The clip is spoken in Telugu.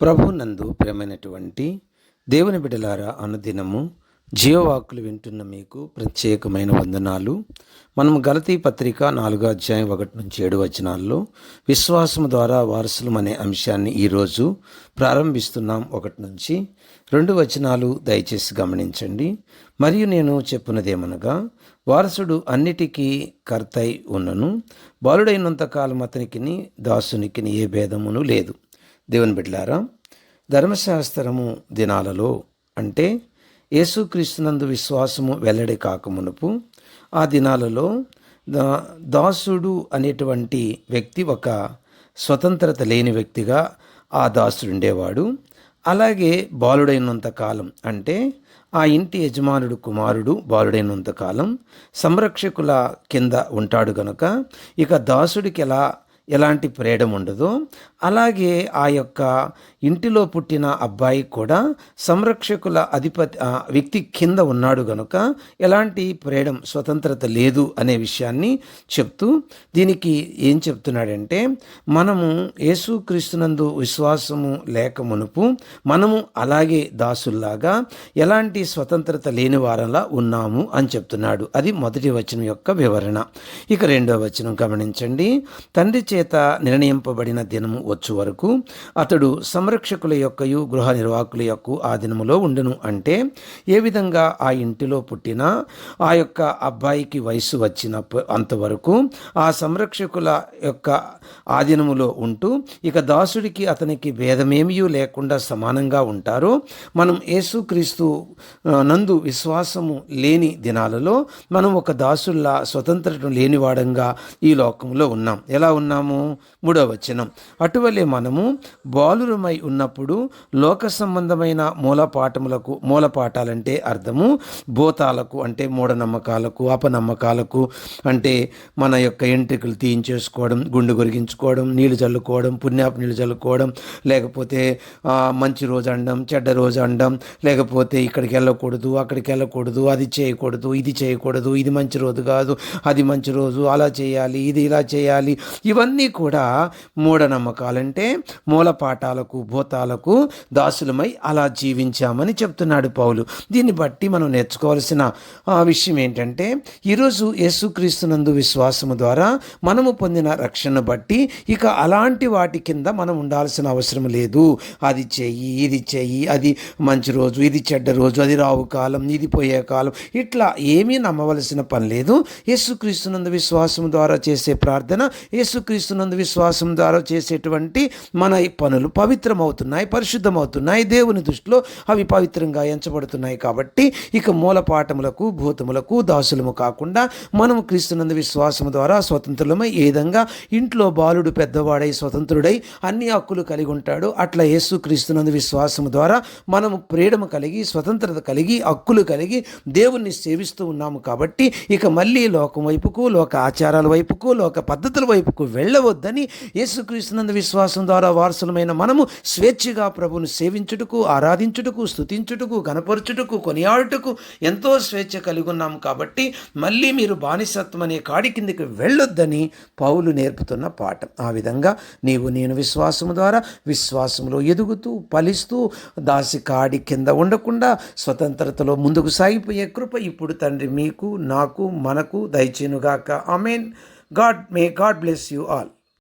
ప్రభు నందు దేవుని బిడలారా అనుదినము జీవవాకులు వింటున్న మీకు ప్రత్యేకమైన వందనాలు. మనం గలతీ పత్రిక నాలుగో అధ్యాయం ఒకటి నుంచి ఏడు వచనాల్లో విశ్వాసం ద్వారా వారసులం అనే అంశాన్ని ఈరోజు ప్రారంభిస్తున్నాం ఒకటి నుంచి. రెండు వచనాలు దయచేసి గమనించండి. మరియు నేను చెప్పున్నదేమనగా వారసుడు అన్నిటికీ కర్తై ఉన్నను బాలుడైనంత కాలం అతనికిని దాసునికిని ఏ భేదమును లేదు. దేవుని బిడ్లారా ధర్మశాస్త్రము దినాలలో అంటే యేసుక్రీస్తునందు విశ్వాసము వెల్లడి కాకమునుపు ఆ దినాలలో దా దాసుడు అనేటువంటి వ్యక్తి ఒక స్వతంత్రత లేని వ్యక్తిగా ఆ దాసుడు ఉండేవాడు. అలాగే బాలుడైనంత కాలం అంటే ఆ ఇంటి యజమానుడు కుమారుడు బాలుడైనంత కాలం సంరక్షకుల కింద ఉంటాడు గనుక ఇక దాసుడికి ఎలా ఎలాంటి ప్రేడం ఉండదు. అలాగే ఆ యొక్క ఇంటిలో పుట్టిన అబ్బాయి కూడా సంరక్షకుల అధిపతి వ్యక్తి కింద ఉన్నాడు గనుక ఎలాంటి ప్రేడం స్వతంత్రత లేదు అనే విషయాన్ని చెప్తూ దీనికి ఏం చెప్తున్నాడంటే మనము యేసుక్రీస్తునందు విశ్వాసము లేక మునుపు మనము అలాగే దాసుల్లాగా ఎలాంటి స్వతంత్రత లేని వారంలా ఉన్నాము అని చెప్తున్నాడు. అది మొదటి వచనం యొక్క వివరణ. ఇక రెండో వచనం గమనించండి. తండ్రి చేత నిర్ణయింపబడిన దినము వచ్చు వరకు అతడు సంరక్షకుల యొక్కయు గృహ నిర్వాహకుల యొక్క ఆ దినములో ఉండును. అంటే ఏ విధంగా ఆ ఇంటిలో పుట్టిన ఆ యొక్క అబ్బాయికి వయసు వచ్చిన అంతవరకు ఆ సంరక్షకుల యొక్క ఆధీనములో ఉంటూ ఇక దాసుడికి అతనికి భేదమేమీ లేకుండా సమానంగా ఉంటారో మనం యేసుక్రీస్తు నందు విశ్వాసము లేని దినాలలో మనం ఒక దాసుల్లా స్వతంత్రత లేనివాడంగా ఈ లోకంలో ఉన్నాం. ఎలా ఉన్నాము? మూడవ వచనం. అటువలే మనము బాలురమై ఉన్నప్పుడు లోక సంబంధమైన మూలపాఠములకు మూలపాఠాలంటే అర్థము భూతాలకు అంటే మూఢనమ్మకాలకు అపనమ్మకాలకు అంటే మన యొక్క ఎంట్రికలు తీయించేసుకోవడం గుండు గొరిగించుకోవడం నీళ్ళు చల్లుకోవడం పుణ్యాపు నీళ్ళు చల్లుకోవడం లేకపోతే మంచి రోజు అండం చెడ్డ రోజు అండం లేకపోతే ఇక్కడికి వెళ్ళకూడదు అక్కడికి వెళ్ళకూడదు అది చేయకూడదు ఇది చేయకూడదు ఇది మంచి రోజు కాదు అది మంచి రోజు అలా చేయాలి ఇది ఇలా చేయాలి ఇవన్నీ కూడా మూఢనమ్మకాలంటే మూలపాఠాలకు భూతాలకు దాసులమై అలా జీవించామని చెప్తున్నాడు పౌలు. దీన్ని బట్టి మనం నేర్చుకోవాల్సిన విషయం ఏంటంటే ఈరోజు యేసుక్రీస్తునందు విశ్వాసము ద్వారా మనము పొందిన రక్షణ బట్టి ఇక అలాంటి వాటి కింద మనం ఉండాల్సిన అవసరం లేదు. అది చెయ్యి ఇది చెయ్యి అది మంచి రోజు ఇది చెడ్డ రోజు అది రావు కాలం ఇది పోయే కాలం. ఇట్లా ఏమీ నమ్మవలసిన పని లేదు. యేసుక్రీస్తునందు విశ్వాసం ద్వారా చేసే ప్రార్థన యేసుక్రీస్తునందు విశ్వాసం ద్వారా చేసేటువంటి మన ఈ పనులు పవిత్రమవుతున్నాయి పరిశుద్ధమవుతున్నాయి. దేవుని దృష్టిలో అవి పవిత్రంగా ఎంచబడుతున్నాయి కాబట్టి ఇక మూలపాఠములకు భూతములకు దాసులము కాకుండా మనం క్రీస్తునందు విశ్వాసం ద్వారా స్వతంత్రులమై ఏ విధంగా ఇంట్లో బాలుడు పెద్దవాడై స్వతంత్రుడై అన్ని హక్కులు కలిగి ఉంటాడు అట్లా యేసు క్రీస్తునందు విశ్వాసం ద్వారా మనము ప్రేడము కలిగి స్వతంత్రత కలిగి హక్కులు కలిగి దేవుణ్ణి సేవిస్తూ ఉన్నాము కాబట్టి ఇక మళ్ళీ లోకం వైపుకు లోక ఆచారాల వైపుకు లోక పద్ధతుల వైపుకు వెళ్ళవద్దని యేసుక్రీస్తునందు విశ్వాసం ద్వారా వారసులమైన మనము స్వేచ్ఛగా ప్రభును సేవించుటకు ఆరాధించుటకు స్థుతించుటకు గనపరచుటకు కొనియాడుటకు ఎంతో స్వేచ్ఛ కలిగి ఉన్నాము కాబట్టి మళ్ళీ మీరు బానిసత్వం అనే కాడి కిందకి వెళ్ళొద్దని పౌలు నేర్పుతున్న పాఠం. ఆ విధంగా నీవు నేను విశ్వాసము ద్వారా విశ్వాసంలో ఎదుగుతూ ఫలిస్తూ దాసి కాడి కింద ఉండకుండా స్వతంత్రతలో ముందుకు సాగిపోయే కృప ఇప్పుడు తండ్రి మీకు నాకు మనకు దయచేనుగాక amen. God may God bless you all.